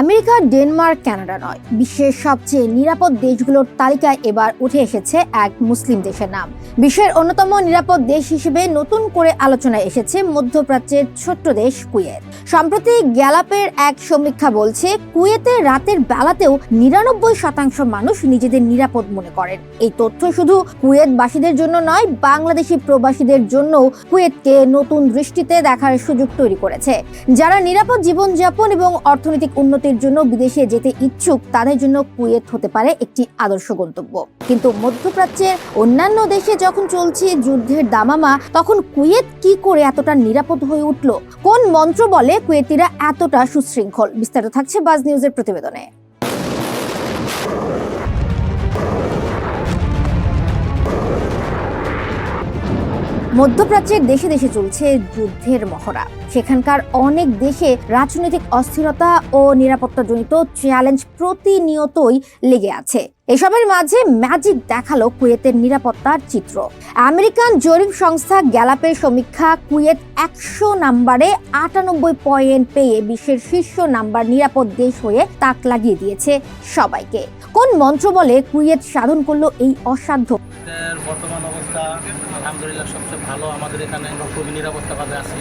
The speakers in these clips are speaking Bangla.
আমেরিকা, ডেনমার্ক, কানাডা নয়। বিশ্বের সবচেয়ে নিরাপদ দেশগুলোর তালিকায় এবার উঠে এসেছে এক মুসলিম দেশের নাম। বিশ্বের অন্যতম নিরাপদ দেশ হিসেবে নতুন করে আলোচনায় এসেছে মধ্যপ্রাচ্যের ছোট্ট দেশ কুয়েত। সম্প্রতি গ্যালাপের এক সমীক্ষা বলছে, কুয়েতে রাতের বেলাতেও নিরানব্বই শতাংশ মানুষ নিজেদের নিরাপদ মনে করেন। এই তথ্য শুধু কুয়েতবাসীদের জন্য নয়, বাংলাদেশি প্রবাসীদের জন্য কুয়েতকে নতুন দৃষ্টিতে দেখার সুযোগ তৈরি করেছে। যারা নিরাপদ জীবনযাপন এবং অর্থনৈতিক উন্নতির জন্য বিদেশে যেতে ইচ্ছুক, তাদের জন্য কুয়েত হতে পারে একটি আদর্শ গন্তব্য। কিন্তু মধ্যপ্রাচ্যের অন্যান্য দেশে যখন চলছে যুদ্ধের দামামা, তখন কুয়েত কি করে এতটা নিরাপদ হয়ে উঠল? কোন মন্ত্র বলে কুয়েতিরা এতটা সুশৃঙ্খল? বিস্তারিত থাকছে বাজ নিউজের প্রতিবেদনে। মধ্যপ্রাচ্যের দেশে দেশে চলছে যুদ্ধের মহড়া। সেখানকার অনেক দেশে রাজনৈতিক অস্থিরতা ও নিরাপত্তাজনিত চ্যালেঞ্জ প্রতিনিয়তই লেগে আছে। এসবের মাঝে ম্যাজিক দেখাল কুয়েতের নিরাপত্তার চিত্র। আমেরিকান জরিপ সংস্থা গ্যালাপের সমীক্ষা, কুয়েত একশো নাম্বারে আটানব্বই পয়েন্ট পেয়ে বিশ্বের শীর্ষ নাম্বার নিরাপদ দেশ হয়ে তাক লাগিয়ে দিয়েছে সবাইকে। কোন মন্ত্র বলে কুয়েত সাধন করল এই অসাধ্য? বর্তমান অবস্থা, আলহামদুলিল্লাহ সবচেয়ে ভালো। আমাদের এখানে খুবই নিরাপত্তাভাবে আছি।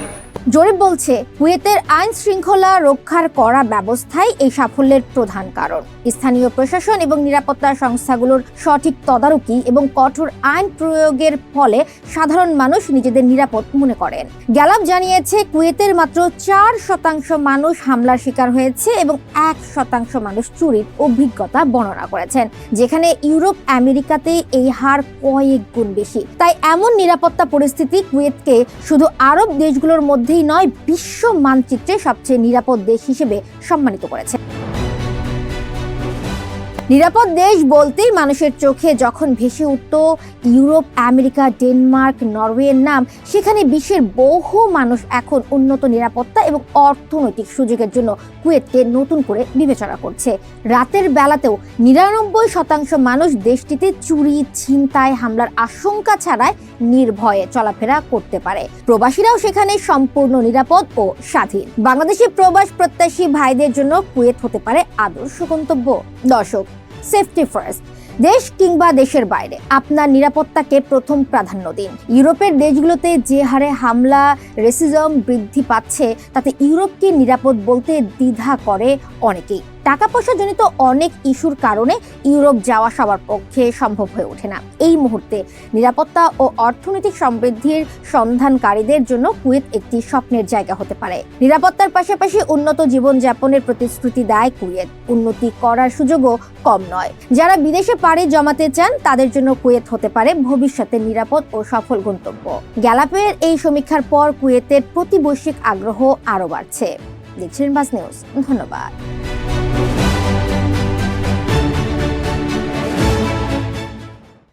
জরিপ বলছে, কুয়েতের আইন শৃঙ্খলা রক্ষার করা ব্যবস্থাই এই সাফল্যের প্রধান কারণ। স্থানীয় প্রশাসন এবং নিরাপত্তা সংস্থাগুলোর সঠিক তদারকি এবং কঠোর আইন প্রয়োগের ফলে সাধারণ মানুষ নিজেদের নিরাপদ মনে করেন। গ্যালাপ জানিয়েছে, কুয়েতের মাত্র চার শতাংশ মানুষ হামলার শিকার হয়েছে এবং এক শতাংশ মানুষ চুরির অভিজ্ঞতা বর্ণনা করেছেন। যেখানে ইউরোপ, আমেরিকাতে এই হার কয়েক গুণ বেশি। তাই এমন নিরাপত্তা পরিস্থিতি কুয়েতকে শুধু আরব দেশগুলোর মধ্যেই নয় বিশ্ব মানচিত্রে সবচেয়ে নিরাপদ দেশ হিসেবে সম্মানিত করেছে। নিরাপদ দেশ বলতেই মানুষের চোখে যখন ভেসে উঠত ইউরোপ, আমেরিকা, ডেনমার্ক, নরওয়ের নাম, সেখানে বিশ্বের বহু মানুষ এখন উন্নত নিরাপত্তা এবং অর্থনৈতিক সুযোগের জন্য কুয়েতকে নতুন করে বিবেচনা করছে। রাতের বেলাতেও নিরানব্বই শতাংশ মানুষ দেশটিতে চুরি, ছিনতাই, হামলার আশঙ্কা ছাড়াই নির্ভয়ে চলাফেরা করতে পারে। প্রবাসীরাও সেখানে সম্পূর্ণ নিরাপদ ও স্বাধীন। বাংলাদেশি প্রবাস প্রত্যাশী ভাইদের জন্য কুয়েত হতে পারে আদর্শ গন্তব্য। দর্শক সেফটি ফার্স্ট। দেশ কিংবা দেশের বাইরে, আপনার নিরাপত্তাকে প্রথম প্রাধান্য দিন। ইউরোপের দেশগুলোতে যে হারে হামলা রেসিজম বৃদ্ধি পাচ্ছে, তাতে ইউরোপকে নিরাপদ বলতে দ্বিধা করে অনেকেই। টাকা পয়সা জনিত অনেক ইস্যুর কারণে ইউরোপ যাওয়া সবার পক্ষে সম্ভব হয়ে ওঠে না। এই মুহূর্তে নিরাপত্তা ও অর্থনৈতিক সমৃদ্ধির সন্ধানকারীদের জন্য কুয়েত একটি স্বপ্নের জায়গা হতে পারে। নিরাপত্তার পাশাপাশি উন্নত জীবনযাপনের প্রতিশ্রুতি দেয় কুয়েত। উন্নতি করার সুযোগও কম নয়। যারা বিদেশে পাড়ি জমাতে চান, তাদের জন্য কুয়েত হতে পারে ভবিষ্যতে নিরাপদ ও সফল গন্তব্য। গ্যালাপের এই সমীক্ষার পর কুয়েতের প্রতিবৈশ্বিক আগ্রহ আরও বাড়ছে। দেখছিলেন বাস নিউজ। ধন্যবাদ।